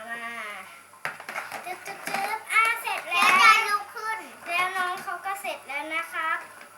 ามาจึ๊บจึ๊บจึ๊บอะเสร็จแล้วยายลุกขึ้น แล้วน้องเขาก็เสร็จแล้วนะคะ